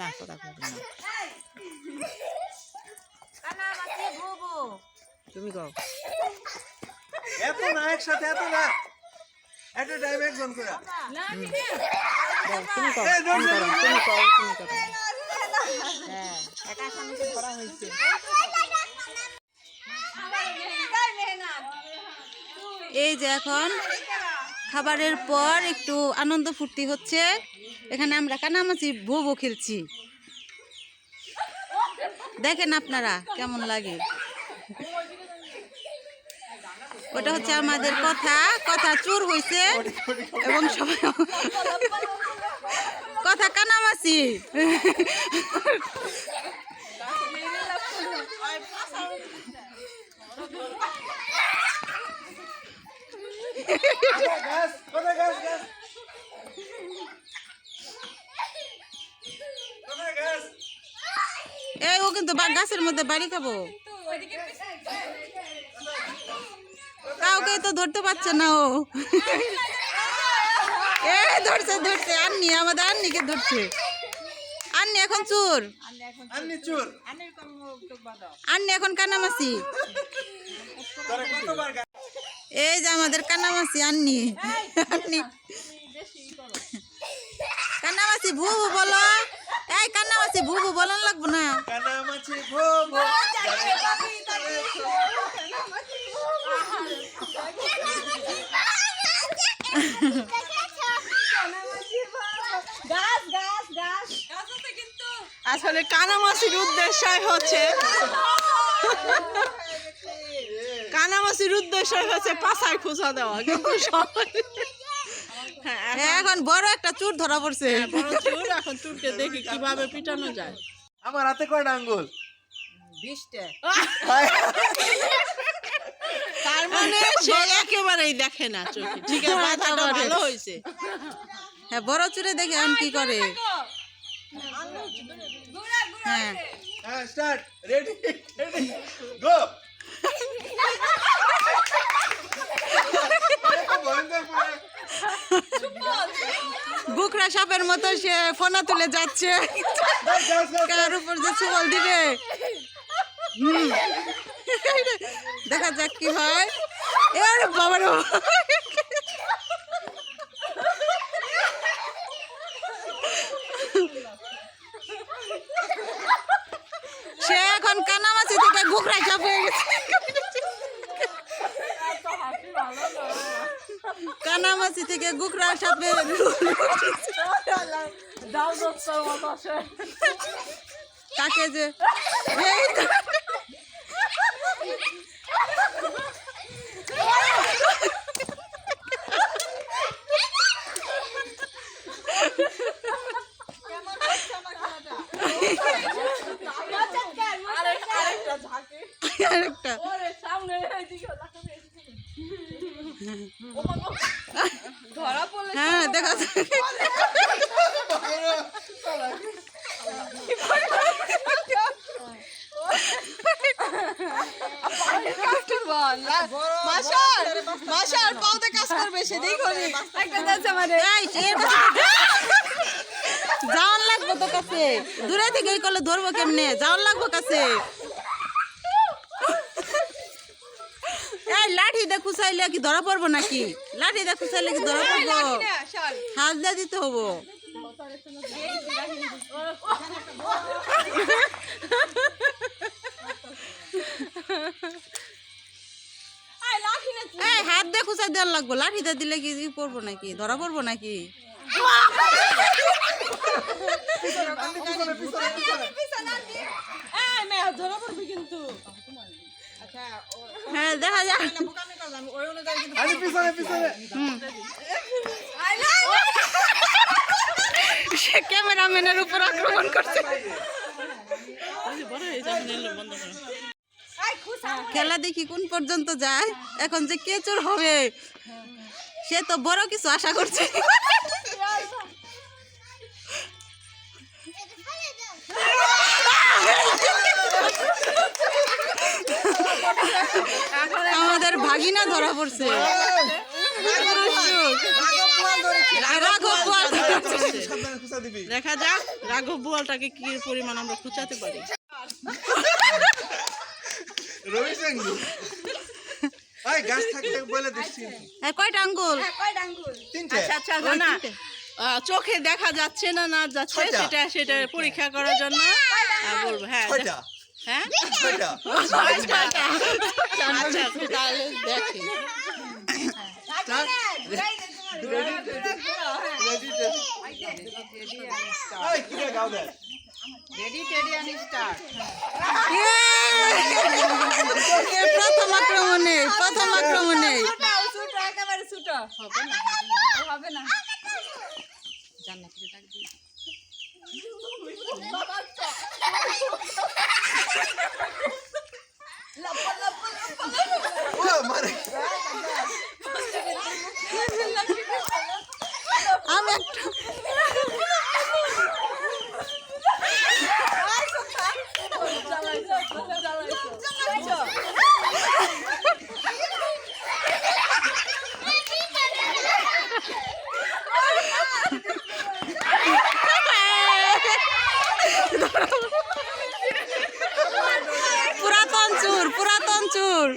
না কথা কবি না। তুমি কও। এত না একসাথে এত না। টাইম একজন করে। তুমি কও তুমি করো তুমি কও তুমি হ্যাঁ একা ধরা হয়েছে। এই যে এখন খাবারের পর একটু আনন্দ ফুর্তি হচ্ছে। এখানে আমরা কানামাছি ভোবো খেলছি। দেখেন আপনারা কেমন লাগে। ওটা হচ্ছে আমাদের কথা কথা চুর হয়েছে এবং সবাই কথা কানামাছি গাছ কোথায় গাছ গাছ কোথায় গাছ বা- গাছের মধ্যে বাড়ি খাব। কাউকে তো ধরতে পারছে না ও। এ ধরছে ধরছে আন্নি আমাদের আন্নিকে ধরছে। আন্নি এখন চোর। আন্নি এখন গাছ এই যে আমাদের কানামাছি আন্নি। আন্নি। কানামাছি ভু ভু বলো। এই কানামাছি ভু ভু বলন লাগবো না। আসলে কানামাছির উদ্দেশ্য হচ্ছে। কানামাছির উদ্দেশ্য হচ্ছে পাশায় খোঁচা দেওয়া কিন্তু সবাই হ্যাঁ এখন বড় একটা চুর ধরা পড়ছে। বড় এখন চুরকে দেখি কীভাবে পিটানো যায়। আমার হাতে কয়টা আঙ্গুল? তার মানে সে একেবারেই দেখে না চোখে। ঠিক আছে মাথাটা ভালো হয়েছে। হ্যাঁ বড় চুরে দেখে এখন কি করে? হ্যাঁ। হ্যাঁ স্টার্ট রেডি রেডি গো বুকরা সাপের মতো সে ফোনা তুলে যাচ্ছে। কার উপর যে সুবল দিবে? হুম। দেখা যাক কি হয় এর বাবা রে বাবা। সে এখন কানামাছি থেকে ঘুকরা সাপ হয়ে গেছে কানামাছি থেকে গুকরা সাপে কাকে যে এই তো। আরেকটা হ্যাঁ দেখা যাক। মাসার মাসার পাওতে কাজ করবে সেটাই করি এই, এর কাছে যাওয়ান লাগবো তো কাছে। দূরে থেকে এই করলে ধরবো কেমনে? যাওয়ান লাগবো কাছে। লাঠি দিয়ে খুসাইলে কি ধরা পড়ব নাকি? লাঠি দিয়ে খুসাইলে কি ধরা পড়ব? হাত দিয়ে দিতে হব। এই হাত দিয়ে খুসাই দেওয়ার লাগবো। লাঠি দিয়ে দিলে কি পড়ব নাকি? ধরা পড়ব নাকি? হ্যাঁ দেখা যাক। আরে পিছনে পিছনে। সে ক্যামেরাম্যানের উপর আক্রমণ করছে। খেলা দেখি কোন পর্যন্ত যায়। এখন যে কে চোর হবে সে তো বড় কিছু আশা করছে। আমাদের ভাগিনা ধরা পড়ছে। দেখা যাক রাঘব বোয়ালটাকে কি পরিমাণ আমরা খুঁচাতে পারি। এ, কয়টা আঙ্গুল? আচ্ছা আচ্ছা আহ, চোখে দেখা যাচ্ছে না না যাচ্ছে। সেটা সেটা পরীক্ষা করার জন্য? বলব হ্যাঁ হ্যাঁ? আচ্ছা আচ্ছা তাহলে দেখি। এই কিরে গাও দে ইয়ে! এ, প্রথম আক্রমণে Lapar, lapar, lapar, প্রচুর।